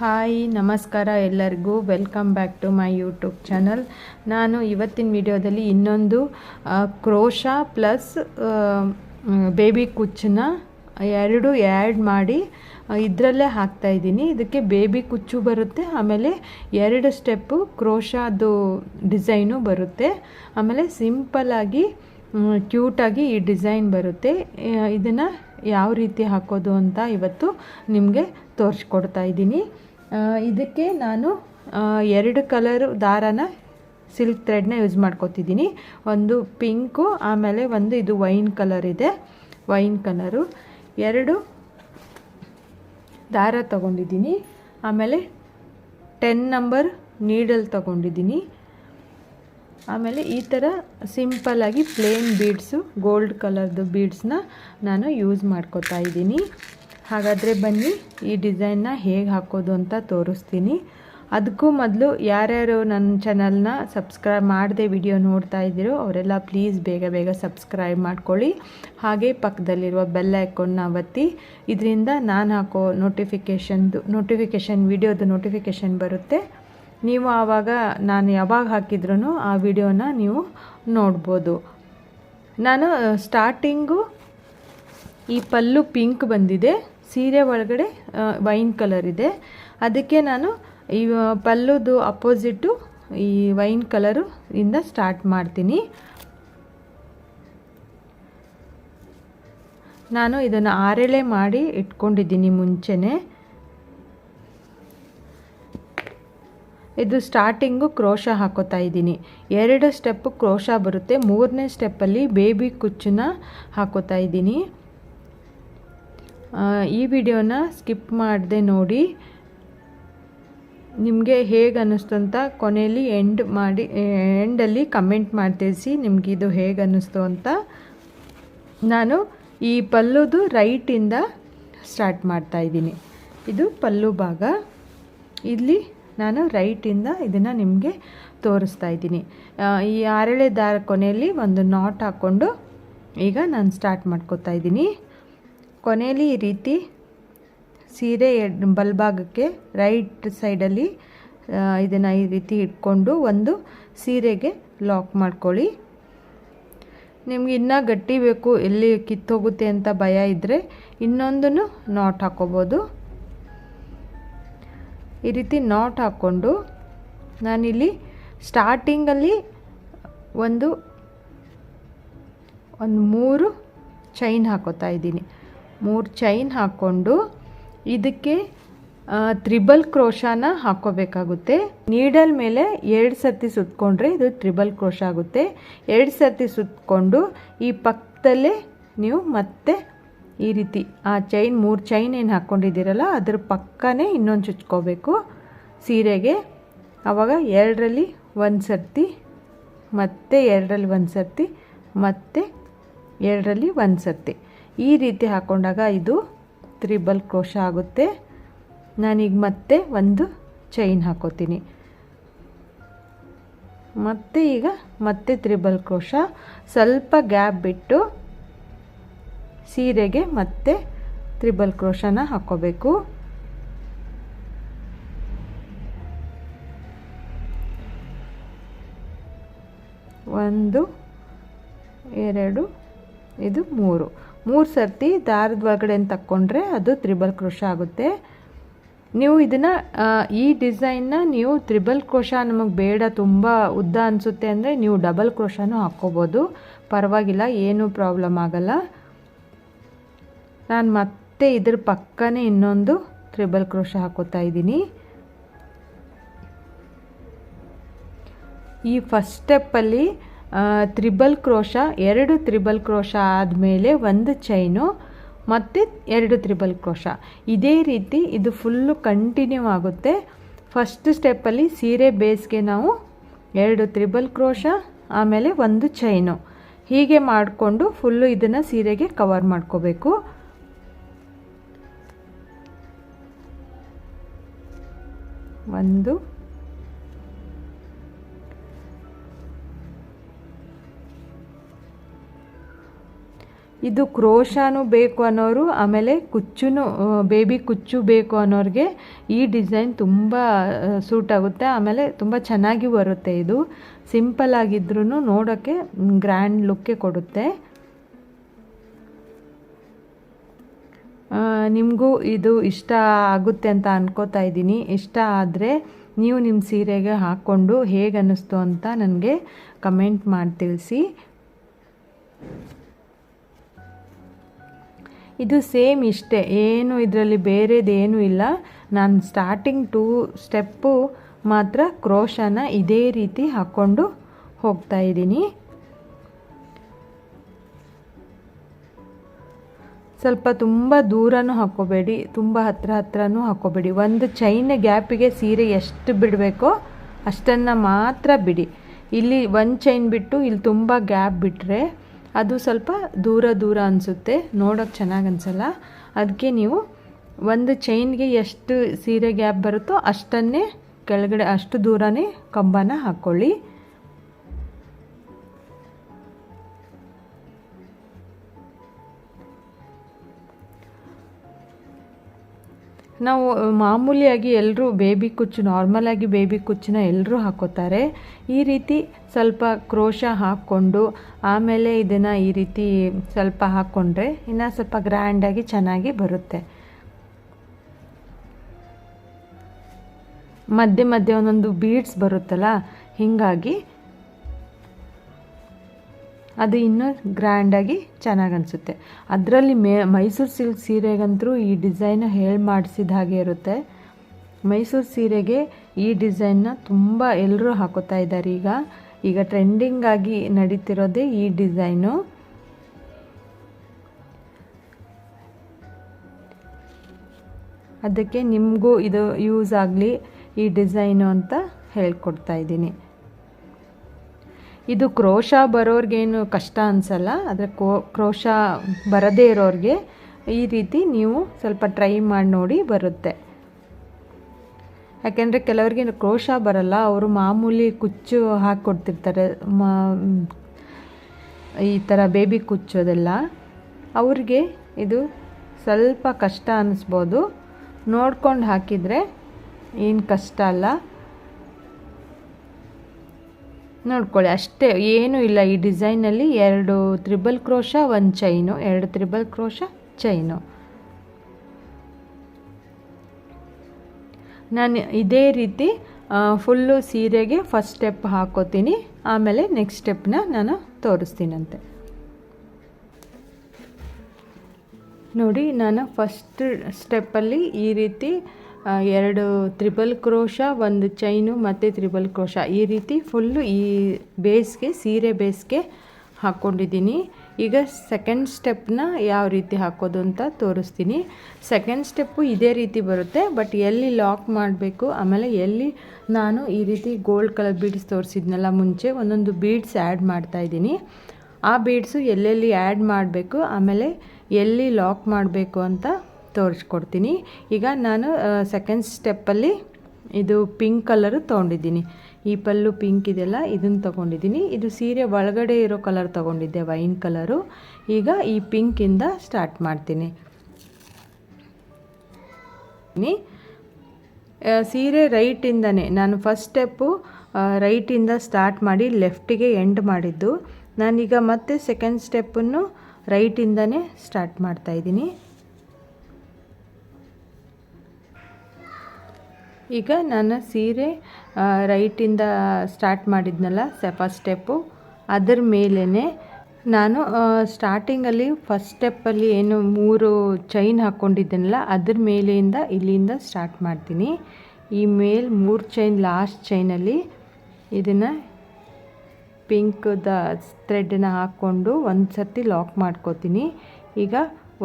Hi, ನಮಸ್ಕಾರ ಎಲ್ಲರಿಗೂ. Welcome back to my YouTube channel. ನಾನು ಇವತ್ತಿನ ವಿಡಿಯೋದಲ್ಲಿ ಇನ್ನೊಂದು ಕ್ರೋಶ ಪ್ಲಸ್ ಬೇಬಿ ಕುಚ್ಚನ್ನ ಎರಡು ಆ್ಯಡ್ ಮಾಡಿ ಇದರಲ್ಲೇ ಹಾಕ್ತಾ ಇದ್ದೀನಿ. ಇದಕ್ಕೆ ಬೇಬಿ ಕುಚ್ಚು ಬರುತ್ತೆ, ಆಮೇಲೆ ಎರಡು ಸ್ಟೆಪ್ಪು ಕ್ರೋಶಾದು ಡಿಸೈನು ಬರುತ್ತೆ. ಆಮೇಲೆ ಸಿಂಪಲ್ಲಾಗಿ ಕ್ಯೂಟಾಗಿ ಈ ಡಿಸೈನ್ ಬರುತ್ತೆ. ಇದನ್ನು ಯಾವ ರೀತಿ ಹಾಕೋದು ಅಂತ ಇವತ್ತು ನಿಮಗೆ ತೋರಿಸ್ಕೊಡ್ತಾ ಇದ್ದೀನಿ. ಇದಕ್ಕೆ ನಾನು ಎರಡು ಕಲರು ದಾರನ ಸಿಲ್ಕ್ ಥ್ರೆಡ್ನ ಯೂಸ್ ಮಾಡ್ಕೊತಿದ್ದೀನಿ. ಒಂದು ಪಿಂಕು, ಆಮೇಲೆ ಒಂದು ಇದು ವೈನ್ ಕಲರ್ ಇದೆ. Wine colour. ಎರಡು ದಾರ ತಗೊಂಡಿದ್ದೀನಿ. ಆಮೇಲೆ ಟೆನ್ ನಂಬರ್ ನೀಡಲ್ ತಗೊಂಡಿದ್ದೀನಿ. ಆಮೇಲೆ ಈ ಥರ ಸಿಂಪಲ್ಲಾಗಿ ಪ್ಲೇನ್ ಬೀಡ್ಸು, ಗೋಲ್ಡ್ ಕಲರ್ದು ಬೀಡ್ಸ್ನ ನಾನು ಯೂಸ್ ಮಾಡ್ಕೋತಾ ಇದ್ದೀನಿ. ಹಾಗಾದರೆ ಬನ್ನಿ, ಈ ಡಿಸೈನ್ನ ಹೇಗೆ ಹಾಕೋದು ಅಂತ ತೋರಿಸ್ತೀನಿ. ಅದಕ್ಕೂ ಮೊದಲು ಯಾರ್ಯಾರು ನನ್ನ ಚಾನಲ್ನ ಸಬ್ಸ್ಕ್ರೈಬ್ ಮಾಡದೆ ವಿಡಿಯೋ ನೋಡ್ತಾ ಇದ್ದೀರೋ ಅವರೆಲ್ಲ ಪ್ಲೀಸ್ ಬೇಗ ಬೇಗ ಸಬ್ಸ್ಕ್ರೈಬ್ ಮಾಡ್ಕೊಳ್ಳಿ. ಹಾಗೆ ಪಕ್ಕದಲ್ಲಿರುವ ಬೆಲ್ ನಾವು ಒತ್ತಿ. ಇದರಿಂದ ನಾನು ಹಾಕೋ ನೋಟಿಫಿಕೇಷನ್ದು ನೋಟಿಫಿಕೇಷನ್ ವಿಡಿಯೋದು ನೋಟಿಫಿಕೇಷನ್ ಬರುತ್ತೆ. ನೀವು ಆವಾಗ, ನಾನು ಯಾವಾಗ ಹಾಕಿದ್ರೂ ಆ ವಿಡಿಯೋನ ನೀವು ನೋಡ್ಬೋದು. ನಾನು ಸ್ಟಾರ್ಟಿಂಗು ಈ ಪಲ್ಲು ಪಿಂಕ್ ಬಂದಿದೆ. ಸೀರೆ ಒಳಗಡೆ ವೈನ್ ಕಲರ್ ಇದೆ. ಅದಕ್ಕೆ ನಾನು ಈ ಪಲ್ಲುದು ಅಪೋಸಿಟ್ಟು ಈ ವೈನ್ ಕಲರು ಇಂದ ಸ್ಟಾರ್ಟ್ ಮಾಡ್ತೀನಿ. ನಾನು ಇದನ್ನು ಆರೆಳೆ ಮಾಡಿ ಇಟ್ಕೊಂಡಿದ್ದೀನಿ ಮುಂಚೆನೆ. ಇದು ಸ್ಟಾರ್ಟಿಂಗು ಕ್ರೋಶ ಹಾಕೋತಾ ಇದ್ದೀನಿ. ಎರಡು ಸ್ಟೆಪ್ಪು ಕ್ರೋಶ ಬರುತ್ತೆ. ಮೂರನೇ ಸ್ಟೆಪ್ಪಲ್ಲಿ ಬೇಬಿ ಕುಚ್ಚನ್ನ ಹಾಕೋತಾ ಇದ್ದೀನಿ. ಈ ವಿಡಿಯೋನ ಸ್ಕಿಪ್ ಮಾಡದೆ ನೋಡಿ. ನಿಮಗೆ ಹೇಗೆ ಅನ್ನಿಸ್ತು ಅಂತ ಕೊನೆಯಲ್ಲಿ ಎಂಡ್ ಮಾಡಿ ಎಂಡಲ್ಲಿ ಕಮೆಂಟ್ ಮಾಡ್ತೇಸಿ ನಿಮ್ಗೆ ಇದು ಹೇಗೆ ಅನ್ನಿಸ್ತು ಅಂತ. ನಾನು ಈ ಪಲ್ಲುದು ರೈಟಿಂದ ಸ್ಟಾರ್ಟ್ ಮಾಡ್ತಾ ಇದ್ದೀನಿ. ಇದು ಪಲ್ಲು ಭಾಗ. ಇಲ್ಲಿ ನಾನು ರೈಟಿಂದ ಇದನ್ನು ನಿಮಗೆ ತೋರಿಸ್ತಾ ಇದ್ದೀನಿ. ಈ ಆರಳೆ ದಾರ ಕೊನೆಯಲ್ಲಿ ಒಂದು ನಾಟ್ ಹಾಕ್ಕೊಂಡು ಈಗ ನಾನು ಸ್ಟಾರ್ಟ್ ಮಾಡ್ಕೋತಾ ಇದ್ದೀನಿ. ಕೊನೆಯಲ್ಲಿ ಈ ರೀತಿ ಸೀರೆ ಬಲ್ಭಾಗಕ್ಕೆ ರೈಟ್ ಸೈಡಲ್ಲಿ ಇದನ್ನು ಈ ರೀತಿ ಇಟ್ಕೊಂಡು ಒಂದು ಸೀರೆಗೆ ಲಾಕ್ ಮಾಡ್ಕೊಳ್ಳಿ. ನಿಮ್ಗೆ ಇನ್ನೂ ಗಟ್ಟಿ ಬೇಕು, ಎಲ್ಲಿ ಕಿತ್ತೋಗುತ್ತೆ ಅಂತ ಭಯ ಇದ್ದರೆ ಇನ್ನೊಂದನ್ನು ನಾಟ್ ಹಾಕೋಬೋದು. ಈ ರೀತಿ ನಾಟ್ ಹಾಕ್ಕೊಂಡು ನಾನಿಲ್ಲಿ ಸ್ಟಾರ್ಟಿಂಗಲ್ಲಿ ಒಂದು ಒಂದು ಮೂರು ಚೈನ್ ಹಾಕೋತಾ ಇದ್ದೀನಿ. ಮೂರು ಚೈನ್ ಹಾಕ್ಕೊಂಡು ಇದಕ್ಕೆ ತ್ರಿಬಲ್ ಕ್ರೋಶಾನ ಹಾಕ್ಕೋಬೇಕಾಗುತ್ತೆ. ನೀಡಲ್ ಮೇಲೆ ಎರಡು ಸತಿ ಸುತ್ತಕೊಂಡ್ರೆ ಇದು ತ್ರಿಬಲ್ ಕ್ರೋಶ ಆಗುತ್ತೆ. ಎರಡು ಸರ್ತಿ ಸುತ್ತಕೊಂಡು ಈ ಪಕ್ಕದಲ್ಲೇ ನೀವು ಮತ್ತೆ ಈ ರೀತಿ, ಆ ಚೈನ್ ಮೂರು ಚೈನ್ ಏನು ಹಾಕ್ಕೊಂಡಿದ್ದೀರಲ್ಲ ಅದ್ರ ಪಕ್ಕನೇ ಇನ್ನೊಂದು ಚುಚ್ಕೋಬೇಕು. ಸೀರೆಗೆ ಆವಾಗ ಎರಡರಲ್ಲಿ ಒಂದು ಸರ್ತಿ, ಮತ್ತೆ ಎರಡರಲ್ಲಿ ಒಂದು ಸರ್ತಿ, ಮತ್ತೆ ಎರಡರಲ್ಲಿ ಒಂದು ಸರ್ತಿ. ಈ ರೀತಿ ಹಾಕ್ಕೊಂಡಾಗ ಇದು ತ್ರಿಬಲ್ ಕ್ರೋಶ ಆಗುತ್ತೆ. ನಾನೀಗ ಮತ್ತೆ ಒಂದು ಚೈನ್ ಹಾಕೋತೀನಿ. ಮತ್ತೆ ಈಗ ಮತ್ತೆ ತ್ರಿಬಲ್ ಕ್ರೋಶ. ಸ್ವಲ್ಪ ಗ್ಯಾಪ್ ಬಿಟ್ಟು ಸೀರೆಗೆ ಮತ್ತೆ ತ್ರಿಬಲ್ ಕ್ರೋಶನ ಹಾಕ್ಕೋಬೇಕು ಒಂದು, ಎರಡು, ಇದು ಮೂರು. ಮೂರು ಸರ್ತಿ ದಾರದ ಒಳಗಡೆ ತಕ್ಕೊಂಡ್ರೆ ಅದು ತ್ರಿಬಲ್ ಕ್ರೋಶ ಆಗುತ್ತೆ. ನೀವು ಇದನ್ನು ಈ ಡಿಸೈನ್ನ ನೀವು ತ್ರಿಬಲ್ ಕ್ರೋಶ ನಮಗೆ ಬೇಡ, ತುಂಬ ಉದ್ದ ಅನಿಸುತ್ತೆ ಅಂದರೆ ನೀವು ಡಬಲ್ ಕ್ರೋಶನೂ ಹಾಕ್ಕೋಬೋದು. ಪರವಾಗಿಲ್ಲ, ಏನೂ ಪ್ರಾಬ್ಲಮ್ ಆಗಲ್ಲ. ನಾನು ಮತ್ತೆ ಇದ್ರ ಪಕ್ಕನೇ ಇನ್ನೊಂದು ತ್ರಿಬಲ್ ಕ್ರೋಶ ಹಾಕೋತಾ ಇದ್ದೀನಿ. ಈ ಫಸ್ಟ್ ಸ್ಟೆಪ್ಪಲ್ಲಿ ತ್ರಿಬಲ್ ಕ್ರೋಶ, ಎರಡು ತ್ರಿಬಲ್ ಕ್ರೋಶ ಆದಮೇಲೆ ಒಂದು ಚೈನು, ಮತ್ತು ಎರಡು ತ್ರಿಬಲ್ ಕ್ರೋಶ. ಇದೇ ರೀತಿ ಇದು ಫುಲ್ಲು ಕಂಟಿನ್ಯೂ ಆಗುತ್ತೆ. ಫಸ್ಟ್ ಸ್ಟೆಪ್ಪಲ್ಲಿ ಸೀರೆ ಬೇಸ್ಗೆ ನಾವು ಎರಡು ತ್ರಿಬಲ್ ಕ್ರೋಶ, ಆಮೇಲೆ ಒಂದು ಚೈನು. ಹೀಗೆ ಮಾಡಿಕೊಂಡು ಫುಲ್ಲು ಇದನ್ನು ಸೀರೆಗೆ ಕವರ್ ಮಾಡ್ಕೋಬೇಕು. ಒಂದು ಇದು ಕ್ರೋಶಾನು ಬೇಕು ಅನ್ನೋರು, ಆಮೇಲೆ ಕುಚ್ಚುನು ಬೇಬಿ ಕುಚ್ಚು ಬೇಕು ಅನ್ನೋರಿಗೆ ಈ ಡಿಸೈನ್ ತುಂಬ ಸೂಟ್ ಆಗುತ್ತೆ. ಆಮೇಲೆ ತುಂಬ ಚೆನ್ನಾಗಿ ಬರುತ್ತೆ ಇದು. ಸಿಂಪಲ್ ಆಗಿದ್ರೂ ನೋಡೋಕ್ಕೆ ಗ್ರ್ಯಾಂಡ್ ಲುಕ್ಕೇ ಕೊಡುತ್ತೆ. ನಿಮಗೂ ಇದು ಇಷ್ಟ ಆಗುತ್ತೆ ಅಂತ ಅನ್ಕೋತಾ ಇದ್ದೀನಿ. ಇಷ್ಟ ಆದರೆ ನೀವು ನಿಮ್ಮ ಸೀರೆಗೆ ಹಾಕ್ಕೊಂಡು ಹೇಗೆ ಅನ್ನಿಸ್ತು ಅಂತ ನನಗೆ ಕಮೆಂಟ್ ಮಾಡಿ ತಿಳಿಸಿ. ಇದು ಸೇಮ್ ಇಷ್ಟೇ, ಏನು ಇದರಲ್ಲಿ ಬೇರೆದೇನೂ ಇಲ್ಲ. ನಾನು ಸ್ಟಾರ್ಟಿಂಗ್ ಟೂ ಸ್ಟೆಪ್ಪು ಮಾತ್ರ ಕ್ರೋಶನ ಇದೇ ರೀತಿ ಹಾಕ್ಕೊಂಡು ಹೋಗ್ತಾ ಇದ್ದೀನಿ. ಸ್ವಲ್ಪ ತುಂಬ ದೂರನೂ ಹಾಕ್ಕೋಬೇಡಿ, ತುಂಬ ಹತ್ರ ಹತ್ರನೂ ಹಾಕ್ಕೋಬೇಡಿ. ಒಂದು ಚೈನ್ ಗ್ಯಾಪಿಗೆ ಸೀರೆ ಎಷ್ಟು ಬಿಡಬೇಕೋ ಅಷ್ಟನ್ನು ಮಾತ್ರ ಬಿಡಿ. ಇಲ್ಲಿ ಒಂದು ಚೈನ್ ಬಿಟ್ಟು ಇಲ್ಲಿ ತುಂಬ ಗ್ಯಾಪ್ ಬಿಟ್ಟರೆ ಅದು ಸ್ವಲ್ಪ ದೂರ ದೂರ ಅನಿಸುತ್ತೆ ನೋಡೋಕ್ಕೆ ಚೆನ್ನಾಗಿ ಅನಿಸಲ್ಲ. ಅದಕ್ಕೆ ನೀವು ಒಂದು ಚೈನ್ಗೆ ಎಷ್ಟು ಸೀರೆ ಗ್ಯಾಪ್ ಬರುತ್ತೋ ಅಷ್ಟನ್ನೇ ಕೆಳಗಡೆ ಅಷ್ಟು ದೂರನೇ ಕಂಬನ ಹಾಕ್ಕೊಳ್ಳಿ ನಾವು ಮಾಮೂಲಿಯಾಗಿ ಎಲ್ಲರೂ ಬೇಬಿ ಕುಚ್ಚು ನಾರ್ಮಲಾಗಿ ಬೇಬಿ ಕುಚ್ಚನ್ನ ಎಲ್ಲರೂ ಹಾಕೋತಾರೆ. ಈ ರೀತಿ ಸ್ವಲ್ಪ ಕ್ರೋಶ ಹಾಕ್ಕೊಂಡು, ಆಮೇಲೆ ಇದನ್ನು ಈ ರೀತಿ ಸ್ವಲ್ಪ ಹಾಕ್ಕೊಂಡ್ರೆ ಇನ್ನು ಸ್ವಲ್ಪ ಗ್ರ್ಯಾಂಡಾಗಿ ಚೆನ್ನಾಗಿ ಬರುತ್ತೆ. ಮಧ್ಯೆ ಮಧ್ಯೆ ಒಂದೊಂದು ಬೀಡ್ಸ್ ಬರುತ್ತಲ್ಲ, ಹೀಗಾಗಿ ಅದು ಇನ್ನೂ ಗ್ರ್ಯಾಂಡಾಗಿ ಚೆನ್ನಾಗಿ ಅನಿಸುತ್ತೆ ಅದರಲ್ಲಿ ಮೇ, ಮೈಸೂರು ಸಿಲ್ಕ್ ಸೀರೆಗಂತೂ ಈ ಡಿಸೈನ್ ಹೇಳಿ ಮಾಡಿಸಿದ ಹಾಗೆ ಇರುತ್ತೆ. ಮೈಸೂರು ಸೀರೆಗೆ ಈ ಡಿಸೈನ್ನ ತುಂಬ ಎಲ್ಲರೂ ಹಾಕೋತಾ ಇದ್ದಾರೆ ಈಗ ಈಗ ಟ್ರೆಂಡಿಂಗ್ ಆಗಿ ನಡೀತಿರೋದೇ ಈ ಡಿಸೈನು. ಅದಕ್ಕೆ ನಿಮಗೂ ಇದು ಯೂಸ್ ಆಗಲಿ ಈ ಡಿಸೈನು ಅಂತ ಹೇಳ್ಕೊಡ್ತಾ ಇದ್ದೀನಿ. ಇದು ಕ್ರೋಶ ಬರೋರಿಗೇನು ಕಷ್ಟ ಅನಿಸಲ್ಲ, ಆದರೆ ಕೋ, ಕ್ರೋಶ ಬರದೇ ಇರೋರಿಗೆ ಈ ರೀತಿ ನೀವು ಸ್ವಲ್ಪ ಟ್ರೈ ಮಾಡಿ ನೋಡಿ ಬರುತ್ತೆ. ಯಾಕೆಂದರೆ ಕೆಲವರಿಗೆ ಕ್ರೋಶ ಬರಲ್ಲ, ಅವರು ಮಾಮೂಲಿ ಕುಚ್ಚು ಹಾಕ್ಕೊಡ್ತಿರ್ತಾರೆ ಮಾ, ಈ ಥರ ಬೇಬಿ ಕುಚ್ಚೋದೆಲ್ಲ ಅವ್ರಿಗೆ ಇದು ಸ್ವಲ್ಪ ಕಷ್ಟ ಅನ್ನಿಸ್ಬೋದು ನೋಡ್ಕೊಂಡು ಹಾಕಿದರೆ ಏನು ಕಷ್ಟ ಅಲ್ಲ. ನೋಡ್ಕೊಳ್ಳಿ, ಅಷ್ಟೇ, ಏನೂ ಇಲ್ಲ ಈ ಡಿಸೈನಲ್ಲಿ ಎರಡು ತ್ರಿಬಲ್ ಕ್ರೋಶ, ಒಂದು ಚೈನು, ಎರಡು ತ್ರಿಬಲ್ ಕ್ರೋಶ, ಚೈನು. ನಾನು ಇದೇ ರೀತಿ ಫುಲ್ಲು ಸೀರೆಗೆ ಫಸ್ಟ್ ಸ್ಟೆಪ್ ಹಾಕೋತೀನಿ, ಆಮೇಲೆ ನೆಕ್ಸ್ಟ್ ಸ್ಟೆಪ್ನ ನಾನು ತೋರಿಸ್ತೀನಂತೆ. ನೋಡಿ, ನಾನು ಫಸ್ಟ್ ಸ್ಟೆಪ್ಪಲ್ಲಿ ಈ ರೀತಿ ಎರಡು ತ್ರಿಬಲ್ ಕ್ರೋಶ, ಒಂದು ಚೈನು, ಮತ್ತು ತ್ರಿಬಲ್ ಕ್ರೋಶ. ಈ ರೀತಿ ಫುಲ್ಲು ಈ ಬೇಸ್ಗೆ ಸೀರೆ ಬೇಸ್ಗೆ ಹಾಕ್ಕೊಂಡಿದ್ದೀನಿ ಈಗ ಸೆಕೆಂಡ್ ಸ್ಟೆಪ್ನ ಯಾವ ರೀತಿ ಹಾಕೋದು ಅಂತ ತೋರಿಸ್ತೀನಿ. ಸೆಕೆಂಡ್ ಸ್ಟೆಪ್ಪು ಇದೇ ರೀತಿ ಬರುತ್ತೆ ಬಟ್ ಎಲ್ಲಿ ಲಾಕ್ ಮಾಡಬೇಕು, ಆಮೇಲೆ ಎಲ್ಲಿ ನಾನು ಈ ರೀತಿ ಗೋಲ್ಡ್ ಕಲರ್ ಬೀಡ್ಸ್ ತೋರಿಸಿದ್ನಲ್ಲ ಮುಂಚೆ, ಒಂದೊಂದು ಬೀಡ್ಸ್ ಆ್ಯಡ್ ಮಾಡ್ತಾಯಿದ್ದೀನಿ ಆ ಬೀಡ್ಸು ಎಲ್ಲೆಲ್ಲಿ ಆ್ಯಡ್ ಮಾಡಬೇಕು, ಆಮೇಲೆ ಎಲ್ಲಿ ಲಾಕ್ ಮಾಡಬೇಕು ಅಂತ ತೋರಿಸ್ಕೊಡ್ತೀನಿ. ಈಗ ನಾನು ಸೆಕೆಂಡ್ ಸ್ಟೆಪ್ಪಲ್ಲಿ ಇದು ಪಿಂಕ್ ಕಲರು ತೊಗೊಂಡಿದ್ದೀನಿ. ಈ ಪಲ್ಲು ಪಿಂಕ್ ಇದೆಲ್ಲ ಇದನ್ನು ತೊಗೊಂಡಿದ್ದೀನಿ. ಇದು ಸೀರೆ ಒಳಗಡೆ ಇರೋ ಕಲರ್ ತೊಗೊಂಡಿದ್ದೆ ವೈನ್ ಕಲರು ಈಗ ಈ ಪಿಂಕಿಂದ ಸ್ಟಾರ್ಟ್ ಮಾಡ್ತೀನಿ. ಸೀರೆ ರೈಟಿಂದನೇ ನಾನು ಫಸ್ಟ್ ಸ್ಟೆಪ್ಪು ರೈಟಿಂದ ಸ್ಟಾರ್ಟ್ ಮಾಡಿ ಲೆಫ್ಟಿಗೆ ಎಂಡ್ ಮಾಡಿದ್ದು. ನಾನೀಗ ಮತ್ತೆ ಸೆಕೆಂಡ್ ಸ್ಟೆಪ್ಪನ್ನು ರೈಟಿಂದನೇ ಸ್ಟಾರ್ಟ್ ಮಾಡ್ತಾಯಿದ್ದೀನಿ ಈಗ ನಾನು ಸೀರೆ ರೈಟಿಂದ ಸ್ಟಾರ್ಟ್ ಮಾಡಿದ್ನಲ್ಲ ಫಸ್ಟ್ ಸ್ಟೆಪ್ಪು. ಅದರ ಮೇಲೇ ನಾನು ಸ್ಟಾರ್ಟಿಂಗಲ್ಲಿ ಫಸ್ಟ್ ಸ್ಟೆಪ್ಪಲ್ಲಿ ಏನು ಮೂರು ಚೈನ್ ಹಾಕ್ಕೊಂಡಿದ್ದೀನಲ್ಲ ಅದ್ರ ಮೇಲೆಯಿಂದ ಇಲ್ಲಿಂದ ಸ್ಟಾರ್ಟ್ ಮಾಡ್ತೀನಿ. ಈ ಮೇಲ್ ಮೂರು ಚೈನ್, ಲಾಸ್ಟ್ ಚೈನಲ್ಲಿ ಇದನ್ನು ಪಿಂಕ್ದ ಥ್ರೆಡ್ನ ಹಾಕ್ಕೊಂಡು ಒಂದು ಸರ್ತಿ ಲಾಕ್ ಮಾಡ್ಕೋತೀನಿ. ಈಗ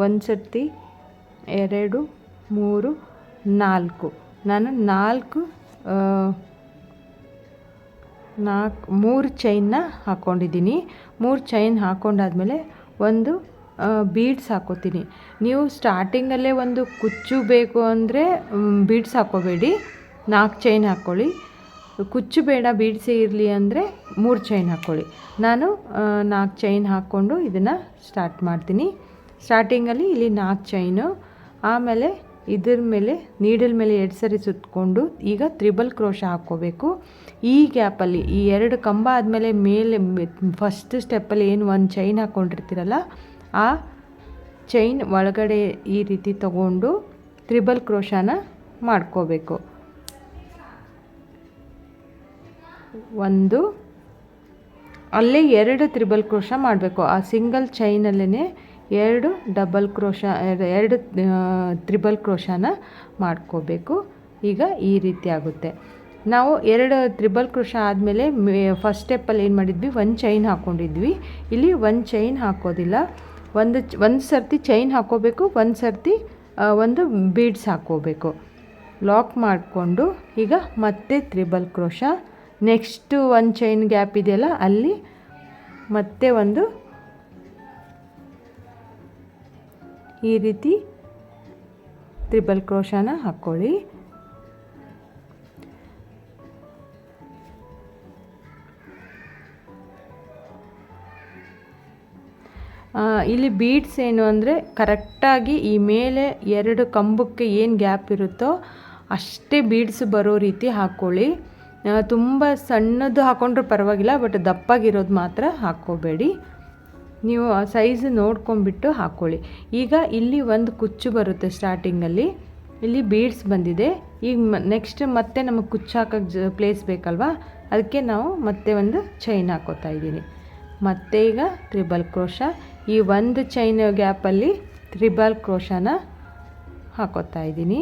ಒಂದು ಸರ್ತಿ ಎರಡು, ಮೂರು, ನಾಲ್ಕು. ನಾನು ನಾಲ್ಕು ನಾಲ್ಕು ಮೂರು ಚೈನ್ನ ಹಾಕ್ಕೊಂಡಿದ್ದೀನಿ ಮೂರು ಚೈನ್ ಹಾಕ್ಕೊಂಡಾದ್ಮೇಲೆ ಒಂದು ಬೀಡ್ಸ್ ಹಾಕೋತೀನಿ. ನೀವು ಸ್ಟಾರ್ಟಿಂಗಲ್ಲೇ ಒಂದು ಕುಚ್ಚು ಬೇಕು ಅಂದರೆ ಬೀಡ್ಸ್ ಹಾಕ್ಕೋಬೇಡಿ ನಾಲ್ಕು ಚೈನ್ ಹಾಕ್ಕೊಳ್ಳಿ ಕುಚ್ಚು ಬೇಡ ಬೀಡ್ಸೇ ಇರಲಿ ಅಂದರೆ ಮೂರು ಚೈನ್ ಹಾಕ್ಕೊಳ್ಳಿ ನಾನು ನಾಲ್ಕು ಚೈನ್ ಹಾಕ್ಕೊಂಡು ಇದನ್ನು ಸ್ಟಾರ್ಟ್ ಮಾಡ್ತೀನಿ. ಸ್ಟಾರ್ಟಿಂಗಲ್ಲಿ ಇಲ್ಲಿ ನಾಲ್ಕು ಚೈನು ಆಮೇಲೆ ಇದ್ರ ಮೇಲೆ ನೀಡಲ್ ಮೇಲೆ ಎರಡು ಸರಿ ಸುತ್ತಕೊಂಡು ಈಗ ತ್ರಿಬಲ್ ಕ್ರೋಶ ಹಾಕ್ಕೋಬೇಕು. ಈ ಗ್ಯಾಪಲ್ಲಿ ಈ ಎರಡು ಕಂಬ ಆದಮೇಲೆ ಮೇಲೆ ಫಸ್ಟ್ ಸ್ಟೆಪ್ಪಲ್ಲಿ ಏನು ಒಂದು ಚೈನ್ ಹಾಕ್ಕೊಂಡಿರ್ತೀರಲ್ಲ ಆ ಚೈನ್ ಒಳಗಡೆ ಈ ರೀತಿ ತಗೊಂಡು ತ್ರಿಬಲ್ ಕ್ರೋಶನ ಮಾಡ್ಕೋಬೇಕು. ಒಂದು, ಅಲ್ಲೇ ಎರಡು ತ್ರಿಬಲ್ ಕ್ರೋಶ ಮಾಡಬೇಕು. ಆ ಸಿಂಗಲ್ ಚೈನಲ್ಲೇ ಎರಡು ಡಬಲ್ ಕ್ರೋಶ ಎರಡು ತ್ರಿಬಲ್ ಕ್ರೋಶನ ಮಾಡ್ಕೋಬೇಕು. ಈಗ ಈ ರೀತಿ ಆಗುತ್ತೆ. ನಾವು ಎರಡು ತ್ರಿಬಲ್ ಕ್ರೋಶ ಆದಮೇಲೆ ಫಸ್ಟ್ ಸ್ಟೆಪ್ಪಲ್ಲಿ ಏನು ಮಾಡಿದ್ವಿ? ಒಂದು ಚೈನ್ ಹಾಕ್ಕೊಂಡಿದ್ವಿ ಇಲ್ಲಿ ಒಂದು ಚೈನ್ ಹಾಕೋದಿಲ್ಲ. ಒಂದು ಒಂದು ಸರ್ತಿ ಚೈನ್ ಹಾಕ್ಕೋಬೇಕು ಒಂದು ಸರ್ತಿ ಒಂದು ಬೀಡ್ಸ್ ಹಾಕ್ಕೋಬೇಕು ಲಾಕ್ ಮಾಡಿಕೊಂಡು ಈಗ ಮತ್ತೆ ತ್ರಿಬಲ್ ಕ್ರೋಶ ನೆಕ್ಸ್ಟು ಒಂದು ಚೈನ್ ಗ್ಯಾಪ್ ಇದೆಯಲ್ಲ, ಅಲ್ಲಿ ಮತ್ತೆ ಒಂದು ಈ ರೀತಿ ತ್ರಿಬಲ್ ಕ್ರೋಶನ ಹಾಕ್ಕೊಳ್ಳಿ. ಇಲ್ಲಿ ಬೀಡ್ಸ್ ಏನು ಅಂದರೆ ಕರೆಕ್ಟಾಗಿ ಈ ಮೇಲೆ ಎರಡು ಕಂಬಕ್ಕೆ ಏನು ಗ್ಯಾಪ್ ಇರುತ್ತೋ ಅಷ್ಟೇ ಬೀಡ್ಸ್ ಬರೋ ರೀತಿ ಹಾಕ್ಕೊಳ್ಳಿ. ತುಂಬ ಸಣ್ಣದು ಹಾಕ್ಕೊಂಡ್ರೂ ಪರವಾಗಿಲ್ಲ ಬಟ್ ದಪ್ಪಾಗಿರೋದು ಮಾತ್ರ ಹಾಕ್ಕೋಬೇಡಿ. ನೀವು ಆ ಸೈಜ್ ನೋಡ್ಕೊಂಬಿಟ್ಟು ಹಾಕ್ಕೊಳ್ಳಿ ಈಗ ಇಲ್ಲಿ ಒಂದು ಕುಚ್ಚು ಬರುತ್ತೆ ಸ್ಟಾರ್ಟಿಂಗಲ್ಲಿ ಇಲ್ಲಿ ಬೀಡ್ಸ್ ಬಂದಿದೆ. ಈಗ ನೆಕ್ಸ್ಟ್ ಮತ್ತೆ ನಮಗೆ ಕುಚ್ಚು ಹಾಕೋಕ್ಕೆ ಪ್ಲೇಸ್ ಬೇಕಲ್ವಾ? ಅದಕ್ಕೆ ನಾವು ಮತ್ತೆ ಒಂದು ಚೈನ್ ಹಾಕೋತಾ ಇದ್ದೀನಿ. ಮತ್ತೆ ಈಗ ತ್ರಿಬಲ್ ಕ್ರೋಶ ಈ ಒಂದು ಚೈನ್ ಗ್ಯಾಪಲ್ಲಿ ತ್ರಿಬಲ್ ಕ್ರೋಶನ ಹಾಕೋತಾ ಇದ್ದೀನಿ.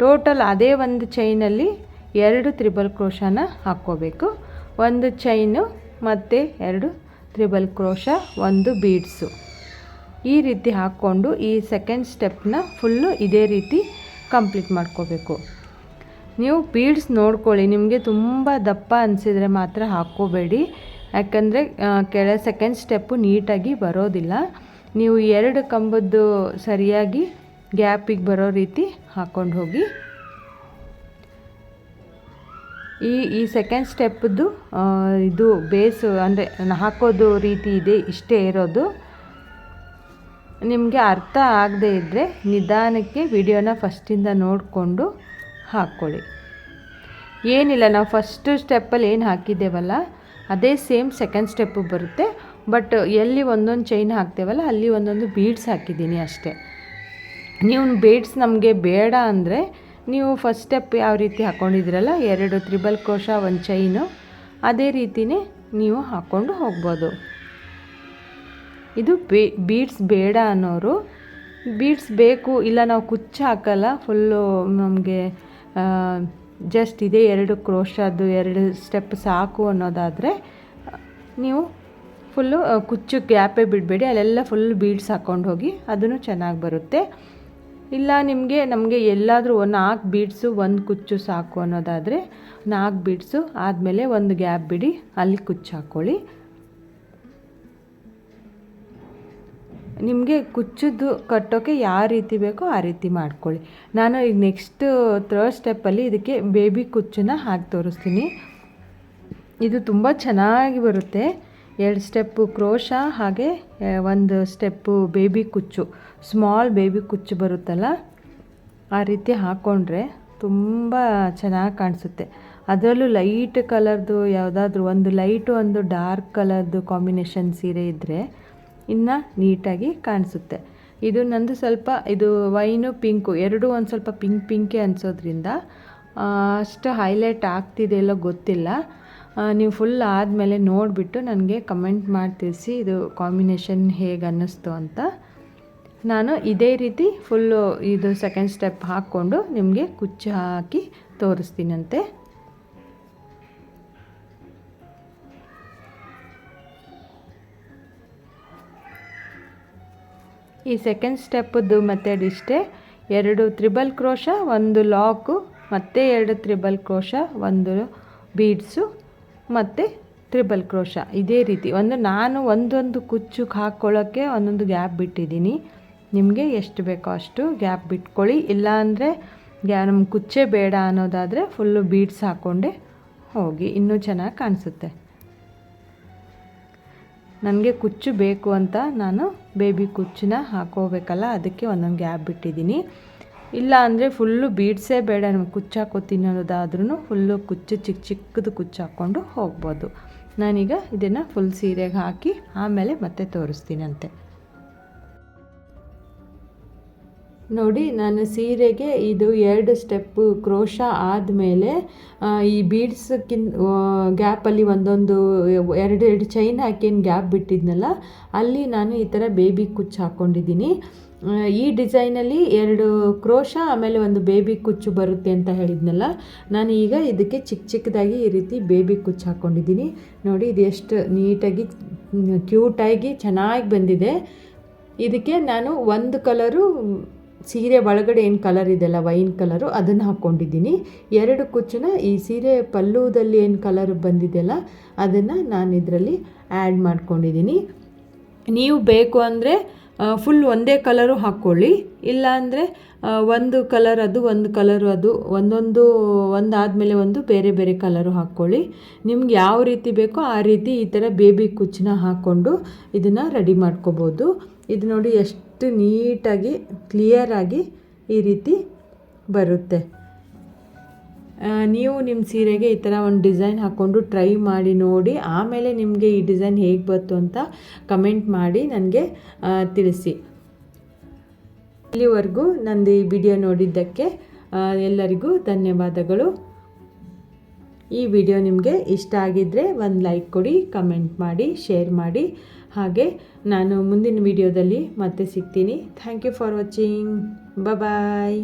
ಟೋಟಲ್ ಅದೇ ಒಂದು ಚೈನಲ್ಲಿ ಎರಡು ತ್ರಿಬಲ್ ಕ್ರೋಶನ ಹಾಕ್ಕೋಬೇಕು. ಒಂದು ಚೈನು ಮತ್ತು ಎರಡು ತ್ರಿಬಲ್ ಕ್ರೋಶ, ಒಂದು ಬೀಡ್ಸು. ಈ ರೀತಿ ಹಾಕ್ಕೊಂಡು ಈ ಸೆಕೆಂಡ್ ಸ್ಟೆಪ್ನ ಫುಲ್ಲು ಇದೇ ರೀತಿ ಕಂಪ್ಲೀಟ್ ಮಾಡ್ಕೋಬೇಕು. ನೀವು ಬೀಡ್ಸ್ ನೋಡ್ಕೊಳ್ಳಿ, ನಿಮಗೆ ತುಂಬ ದಪ್ಪ ಅನಿಸಿದರೆ ಮಾತ್ರ ಹಾಕ್ಕೋಬೇಡಿ. ಯಾಕಂದರೆ ಕೆಳ ಸೆಕೆಂಡ್ ಸ್ಟೆಪ್ಪು ನೀಟಾಗಿ ಬರೋದಿಲ್ಲ. ನೀವು ಎರಡು ಕಂಬದ್ದು ಸರಿಯಾಗಿ ಗ್ಯಾಪಿಗೆ ಬರೋ ರೀತಿ ಹಾಕ್ಕೊಂಡು ಹೋಗಿ. ಈ ಈ ಸೆಕೆಂಡ್ ಸ್ಟೆಪ್ಪದ್ದು ಇದು ಬೇಸು ಅಂದರೆ ಹಾಕೋದು ರೀತಿ ಇದೆ, ಇಷ್ಟೇ ಇರೋದು. ನಿಮಗೆ ಅರ್ಥ ಆಗದೇ ಇದ್ದರೆ ನಿಧಾನಕ್ಕೆ ವಿಡಿಯೋನ ಫಸ್ಟಿಂದ ನೋಡಿಕೊಂಡು ಹಾಕ್ಕೊಳ್ಳಿ ಏನಿಲ್ಲ, ನಾವು ಫಸ್ಟ್ ಸ್ಟೆಪ್ಪಲ್ಲಿ ಏನು ಹಾಕಿದ್ದೇವಲ್ಲ, ಅದೇ ಸೇಮ್ ಸೆಕೆಂಡ್ ಸ್ಟೆಪ್ಪು ಬರುತ್ತೆ. ಬಟ್ ಎಲ್ಲಿ ಒಂದೊಂದು ಚೈನ್ ಹಾಕ್ತೇವಲ್ಲ, ಅಲ್ಲಿ ಒಂದೊಂದು ಬೀಡ್ಸ್ ಹಾಕಿದ್ದೀನಿ ಅಷ್ಟೇ. ನೀವು ಬೀಡ್ಸ್ ನಮಗೆ ಬೇಡ ಅಂದರೆ ನೀವು ಫಸ್ಟ್ ಸ್ಟೆಪ್ ಯಾವ ರೀತಿ ಹಾಕ್ಕೊಂಡಿದ್ರಲ್ಲ ಎರಡು ತ್ರಿಬಲ್ ಕೋಶ, ಒಂದು ಚೈನು ಅದೇ ರೀತಿಯೇ ನೀವು ಹಾಕ್ಕೊಂಡು ಹೋಗ್ಬೋದು. ಇದು ಬೀಡ್ಸ್ ಬೇಡ ಅನ್ನೋರು. ಬೀಡ್ಸ್ ಬೇಕು, ಇಲ್ಲ ನಾವು ಕುಚ್ಚು ಹಾಕಲ್ಲ ಫುಲ್ಲು ನಮಗೆ ಜಸ್ಟ್ ಇದೇ ಎರಡು ಕ್ರೋಶದ್ದು ಎರಡು ಸ್ಟೆಪ್ ಸಾಕು ಅನ್ನೋದಾದರೆ, ನೀವು ಫುಲ್ಲು ಕುಚ್ಚು ಗ್ಯಾಪೇ ಬಿಡಬೇಡಿ. ಅಲ್ಲೆಲ್ಲ ಫುಲ್ ಬೀಡ್ಸ್ ಹಾಕ್ಕೊಂಡು ಹೋಗಿ, ಅದನ್ನು ಚೆನ್ನಾಗಿ ಬರುತ್ತೆ. ಇಲ್ಲ, ನಿಮಗೆ, ನಮಗೆ ಎಲ್ಲಾದರೂ ಒಂದು ನಾಲ್ಕು ಬೀಡ್ಸು, ಒಂದು ಕುಚ್ಚು ಸಾಕು ಅನ್ನೋದಾದರೆ ನಾಲ್ಕು ಬೀಡ್ಸು, ಆದಮೇಲೆ ಒಂದು ಗ್ಯಾಪ್ ಬಿಡಿ, ಅಲ್ಲಿ ಕುಚ್ಚು ಹಾಕ್ಕೊಳ್ಳಿ ನಿಮಗೆ ಕುಚ್ಚದ್ದು ಕಟ್ಟೋಕ್ಕೆ ಯಾವ ರೀತಿ ಬೇಕೋ ಆ ರೀತಿ ಮಾಡ್ಕೊಳ್ಳಿ. ನಾನು ಈಗ ನೆಕ್ಸ್ಟ್ ಥರ್ಡ್ ಸ್ಟೆಪ್ಪಲ್ಲಿ ಇದಕ್ಕೆ ಬೇಬಿ ಕುಚ್ಚನ್ನು ಹಾಕಿ ತೋರಿಸ್ತೀನಿ. ಇದು ತುಂಬ ಚೆನ್ನಾಗಿ ಬರುತ್ತೆ. ಎರಡು ಸ್ಟೆಪ್ಪು ಕ್ರೋಶ, ಹಾಗೆ ಒಂದು ಸ್ಟೆಪ್ಪು ಬೇಬಿ ಕುಚ್ಚು. ಸ್ಮಾಲ್ ಬೇಬಿ ಕುಚ್ಚು ಬರುತ್ತಲ್ಲ, ಆ ರೀತಿ ಹಾಕ್ಕೊಂಡ್ರೆ ತುಂಬ ಚೆನ್ನಾಗಿ ಕಾಣಿಸುತ್ತೆ. ಅದರಲ್ಲೂ ಲೈಟ್ ಕಲರ್ದು ಯಾವುದಾದ್ರೂ ಒಂದು ಲೈಟು, ಒಂದು ಡಾರ್ಕ್ ಕಲರ್ದು ಕಾಂಬಿನೇಷನ್ ಸೀರೆ ಇದ್ದರೆ ಇನ್ನು ನೀಟಾಗಿ ಕಾಣಿಸುತ್ತೆ. ಇದು ನಂದು ಸ್ವಲ್ಪ, ಇದು ವೈನು ಪಿಂಕು, ಎರಡೂ ಒಂದು ಸ್ವಲ್ಪ ಪಿಂಕ್ ಪಿಂಕೆ ಅನಿಸೋದ್ರಿಂದ ಅಷ್ಟು ಹೈಲೈಟ್ ಆಗ್ತಿದೆ ಎಲ್ಲೋ ಗೊತ್ತಿಲ್ಲ. ನೀವು ಫುಲ್ ಆದಮೇಲೆ ನೋಡಿಬಿಟ್ಟು ನನಗೆ ಕಮೆಂಟ್ ಮಾಡಿ ತಿಳಿಸಿ ಇದು ಕಾಂಬಿನೇಷನ್ ಹೇಗೆ ಅನ್ನಿಸ್ತು ಅಂತ. ನಾನು ಇದೇ ರೀತಿ ಫುಲ್ಲು ಇದು ಸೆಕೆಂಡ್ ಸ್ಟೆಪ್ ಹಾಕ್ಕೊಂಡು ನಿಮಗೆ ಕುಚ್ಚು ಹಾಕಿ ತೋರಿಸ್ತೀನಂತೆ. ಈ ಸೆಕೆಂಡ್ ಸ್ಟೆಪ್ಪದ್ದು ಮೆಥಡ್ ಇಷ್ಟೇ. ಎರಡು ತ್ರಿಬಲ್ ಕ್ರೋಶ ಒಂದು ಲಾಕು ಮತ್ತು ಎರಡು ತ್ರಿಬಲ್ ಕ್ರೋಶ ಒಂದು ಬೀಡ್ಸು ಮತ್ತು ತ್ರಿಬಲ್ ಕ್ರೋಶ ಇದೇ ರೀತಿ. ಒಂದು ನಾನು ಒಂದೊಂದು ಕುಚ್ಚು ಹಾಕ್ಕೊಳ್ಳೋಕ್ಕೆ ಒಂದೊಂದು ಗ್ಯಾಪ್ ಬಿಟ್ಟಿದ್ದೀನಿ. ನಿಮಗೆ ಎಷ್ಟು ಬೇಕೋ ಅಷ್ಟು ಗ್ಯಾಪ್ ಬಿಟ್ಕೊಳ್ಳಿ. ಇಲ್ಲಾಂದರೆ ಗ್ಯಾ ನಮ್ಮ ಕುಚ್ಚೆ ಬೇಡ ಅನ್ನೋದಾದರೆ ಫುಲ್ಲು ಬೀಡ್ಸ್ ಹಾಕ್ಕೊಂಡೆ ಹೋಗಿ. ಇನ್ನೂ ಚೆನ್ನಾಗಿ ಕಾಣಿಸುತ್ತೆ. ನನಗೆ ಕುಚ್ಚು ಬೇಕು ಅಂತ ನಾನು ಬೇಬಿ ಕುಚ್ಚನ್ನ ಹಾಕೋಬೇಕಲ್ಲ, ಅದಕ್ಕೆ ಒಂದೊಂದು ಗ್ಯಾಪ್ ಬಿಟ್ಟಿದ್ದೀನಿ. ಇಲ್ಲ ಅಂದರೆ ಫುಲ್ಲು ಬೀಡ್ಸೇ ಬೇಡ ನಮ್ಗೆ ಕುಚ್ಚು ಹಾಕೋ ಅನ್ನೋದಾದ್ರೂ ಫುಲ್ಲು ಕುಚ್ಚು ಚಿಕ್ಕ ಚಿಕ್ಕದು ಕುಚ್ಚು ಹಾಕ್ಕೊಂಡು ಹೋಗ್ಬೋದು. ನಾನೀಗ ಇದನ್ನು ಫುಲ್ ಸೀರೆಗೆ ಹಾಕಿ ಆಮೇಲೆ ಮತ್ತೆ ತೋರಿಸ್ತೀನಂತೆ. ನೋಡಿ, ನಾನು ಸೀರೆಗೆ ಇದು ಎರಡು ಸ್ಟೆಪ್ಪು ಕ್ರೋಶ ಆದಮೇಲೆ ಈ ಬೀಡ್ಸ್ಕಿನ್ ಗ್ಯಾಪಲ್ಲಿ ಒಂದೊಂದು ಎರಡೆರಡು ಎರಡು ಚೈನ್ ಹಾಕಿನ ಗ್ಯಾಪ್ ಬಿಟ್ಟಿದ್ನಲ್ಲ, ಅಲ್ಲಿ ನಾನು ಈ ಥರ ಬೇಬಿ ಕುಚ್ಚು ಹಾಕ್ಕೊಂಡಿದ್ದೀನಿ ಈ ಡಿಸೈನಲ್ಲಿ ಎರಡು ಕ್ರೋಶ, ಆಮೇಲೆ ಒಂದು ಬೇಬಿ ಕುಚ್ಚು ಬರುತ್ತೆ ಅಂತ ಹೇಳಿದ್ನಲ್ಲ. ನಾನು ಈಗ ಇದಕ್ಕೆ ಚಿಕ್ಕ ಚಿಕ್ಕದಾಗಿ ಈ ರೀತಿ ಬೇಬಿ ಕುಚ್ಚು ಹಾಕ್ಕೊಂಡಿದ್ದೀನಿ ನೋಡಿ, ಇದು ಎಷ್ಟು ನೀಟಾಗಿ ಕ್ಯೂಟಾಗಿ ಚೆನ್ನಾಗಿ ಬಂದಿದೆ. ಇದಕ್ಕೆ ನಾನು ಒಂದು ಕಲರು, ಸೀರೆ ಒಳಗಡೆ ಏನು ಕಲರ್ ಇದೆಯಲ್ಲ, ವೈನ್ ಕಲರು, ಅದನ್ನು ಹಾಕ್ಕೊಂಡಿದ್ದೀನಿ ಎರಡು ಕುಚ್ಚನ್ನ ಈ ಸೀರೆ ಪಲ್ಲುದಲ್ಲಿ ಏನು ಕಲರ್ ಬಂದಿದೆಯಲ್ಲ, ಅದನ್ನು ನಾನು ಇದರಲ್ಲಿ ಆ್ಯಡ್ ಮಾಡ್ಕೊಂಡಿದ್ದೀನಿ. ನೀವು ಬೇಕು ಅಂದರೆ ಫುಲ್ ಒಂದೇ ಕಲರು ಹಾಕ್ಕೊಳ್ಳಿ. ಇಲ್ಲ ಅಂದರೆ ಒಂದು ಕಲರ್ ಅದು, ಒಂದು ಕಲರು ಅದು, ಒಂದೊಂದು, ಒಂದಾದಮೇಲೆ ಒಂದು ಬೇರೆ ಬೇರೆ ಕಲರು ಹಾಕ್ಕೊಳ್ಳಿ. ನಿಮ್ಗೆ ಯಾವ ರೀತಿ ಬೇಕೋ ಆ ರೀತಿ ಈ ಥರ ಬೇಬಿ ಕುಚ್ಚನ್ನ ಹಾಕ್ಕೊಂಡು ಇದನ್ನು ರೆಡಿ ಮಾಡ್ಕೋಬೋದು. ಇದು ನೋಡಿ ಎಷ್ಟು ನೀಟಾಗಿ ಕ್ಲಿಯರಾಗಿ ಈ ರೀತಿ ಬರುತ್ತೆ. ನೀವು ನಿಮ್ಮ ಸೀರೆಗೆ ಈ ಥರ ಒಂದು ಡಿಸೈನ್ ಹಾಕ್ಕೊಂಡು ಟ್ರೈ ಮಾಡಿ ನೋಡಿ. ಆಮೇಲೆ ನಿಮಗೆ ಈ ಡಿಸೈನ್ ಹೇಗೆ ಬಂತು ಅಂತ ಕಮೆಂಟ್ ಮಾಡಿ ನನಗೆ ತಿಳಿಸಿ. ಇಲ್ಲಿವರೆಗೂ ನಂದು ಈ ವಿಡಿಯೋ ನೋಡಿದ್ದಕ್ಕೆ ಎಲ್ಲರಿಗೂ ಧನ್ಯವಾದಗಳು. ಈ ವಿಡಿಯೋ ನಿಮಗೆ ಇಷ್ಟ ಆಗಿದ್ದರೆ ಒಂದು ಲೈಕ್ ಕೊಡಿ, ಕಮೆಂಟ್ ಮಾಡಿ, ಶೇರ್ ಮಾಡಿ. ಹಾಗೆ ನಾನು ಮುಂದಿನ ವಿಡಿಯೋದಲ್ಲಿ ಮತ್ತೆ ಸಿಗ್ತೀನಿ. Thank you for watching. Bye